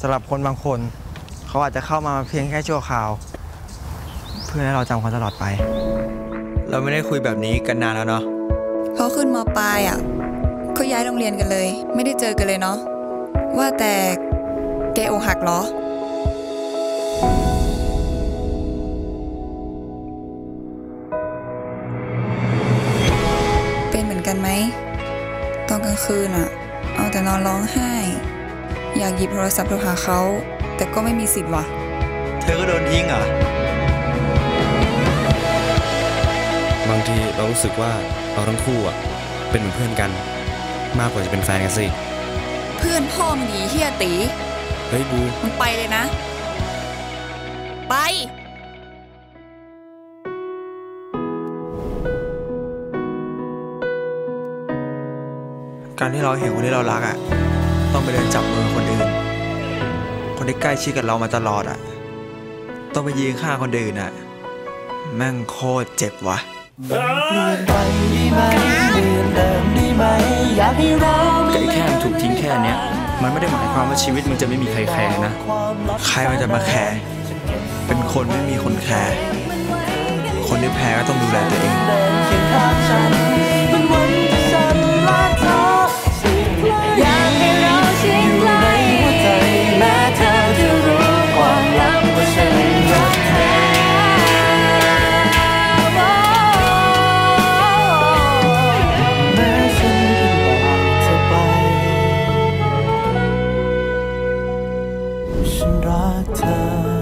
สำหรับคนบางคน เขาอาจจะเข้ามาเพียงแค่ชั่วคราว เพื่อให้เราจำเขาตลอดไป เราไม่ได้คุยแบบนี้กันนานแล้วเนาะพอขึ้นมปลายอะก็ย้ายโรงเรียนกันเลย ไม่ได้เจอกันเลยเนาะว่าแต่แกอกหักเหรอ เป็นเหมือนกันไหม ตอนกลางคืนอะ เอาแต่นอนร้องไห้ อยากหยิบโทรศัพท์โทรหาเขา แต่ก็ไม่มีสิทธิ์ว่ะ เธอก็โดนทิ้งเหรอ บางทีเรารู้สึกว่าเราทั้งคู่อะ เป็นเหมือนเพื่อนกัน มากกว่าจะเป็นแฟนกันสิ เพื่อนพ่อมึงดีเฮียตีเฮ้ยบูมึงไปเลยนะ ไป การที่เราเห็นคนที่เรารักอะ่ะ ต้องไปเดินจับมือคนอื่น คนที่ใกล้ชิดกับเรามาตลอดอะ่ะ ต้องไปยืนข้างคนอื่นอะ่ะ แม่งโคตรเจ็บว่ะไก่แค่มันถูกทิ้งแค่เนี้ย มันไม่ได้หมายความว่าชีวิตมึงจะไม่มีใครแคร์นะ ใครมันจะมาแคร์ เป็นคนไม่มีคนแคร์ คนที่แพ้ก็ต้องดูแลตัวเอง ฉันรักเธอ